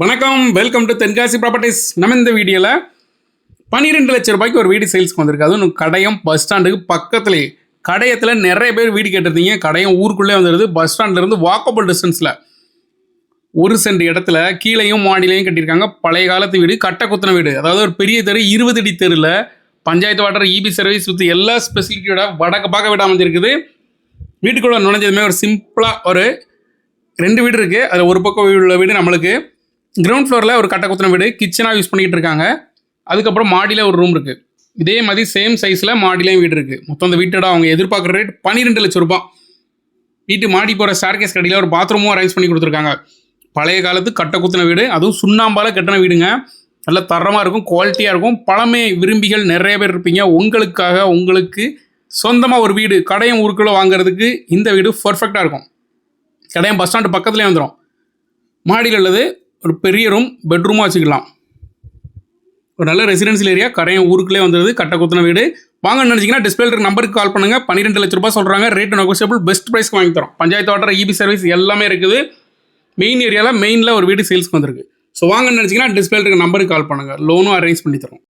வணக்கம். Welcome to Tenkasi properties நம்ம இந்த வீடியோவில் பன்னிரெண்டு லட்ச ரூபாய்க்கு ஒரு வீடு சேல்ஸ்க்கு வந்திருக்கு. அதுவும் கடையம் பஸ் ஸ்டாண்டுக்கு பக்கத்துலேயே கடையத்தில் நிறைய பேர் வீடு கேட்டிருந்தீங்க. கடையம் ஊருக்குள்ளே வந்துடுது பஸ் ஸ்டாண்ட்லேருந்து வாக்கபிள் டிஸ்டன்ஸில் ஒரு சென்ட் இடத்துல கீழேயும் மாடியிலையும் கட்டியிருக்காங்க. பழைய காலத்து வீடு கட்ட குத்தின வீடு. அதாவது ஒரு பெரிய தெரு இருபது அடி தெருவில் panchayat water EB service with எல்லா ஸ்பெசிலிட்டியோட வடக்கு பார்க்க வீடாக அமைஞ்சிருக்குது. வீட்டுக்குள்ளே நுழைஞ்சதுமே ஒரு சிம்பிளாக ஒரு ரெண்டு வீடு இருக்குது அதில் ஒரு பக்கம் உள்ள வீடு நம்மளுக்கு. கிரவுண்ட் ஃப்ளோரில் ஒரு கட்ட குத்துன வீடு கிச்சனாக யூஸ் பண்ணிக்கிட்டு இருக்காங்க. அதுக்கப்புறம் மாடியில் ஒரு ரூம் இருக்குது இதே மாதிரி சேம் சைஸில் மாடிலையும் வீடு இருக்குது மொத்தம் அந்த வீட்டோட அவங்க எதிர்பார்க்குற ரேட் பன்னிரெண்டு லட்ச ரூபாய். வீட்டு மாடி போகிற ஸ்டார்கேஸ் கடையில் ஒரு பாத்ரூமும் அரேஞ்ச் பண்ணி கொடுத்துருக்காங்க. பழைய காலத்து கட்டை குத்தின வீடு. அதுவும் சுண்ணாம்பால் கட்டின வீடுங்க. நல்ல தரமாக இருக்கும் குவாலிட்டியாக இருக்கும். பழமை விரும்பிகள் நிறைய பேர் இருப்பீங்க. உங்களுக்காக உங்களுக்கு சொந்தமாக ஒரு வீடு கடையும் ஊருக்குள்ளே வாங்குறதுக்கு இந்த வீடு பர்ஃபெக்டாக இருக்கும். கடையும் பஸ் ஸ்டாண்டு பக்கத்துலேயே வந்துடும் மாடியில் உள்ளது ஒரு பெரிய ரூம் பெட்ரூமாக வச்சுக்கலாம். ஒரு நல்ல ரெசிடென்சியல் ஏரியா கரையும் ஊருக்குள்ளே வந்துடுது கட்ட குத்தின வீடு. வாங்க நினச்சிங்கன்னா டிஸ்பிளே நம்பருக்கு கால் பண்ணுங்கள் பன்னிரெண்டு லட்ச ரூபாய் சொல்கிறாங்க ரேட் நெகோசியபிள் பெஸ்ட் ப்ரைஸ்க்கு வாங்கி தரோம். பஞ்சாயத்து வாட்டர் இபி சர்வீஸ் எல்லாமே இருக்குது. மெயின் ஏரியாவில் மெயினில் ஒரு வீடு சேல்ஸ்க்கு வந்திருக்கு. ஸோ வாங்க நினச்சிங்கன்னா டிஸ்பிளே நம்பருக்கு கால் பண்ணுங்கள் லோனும் அரேஞ்ச் பண்ணி தரோம்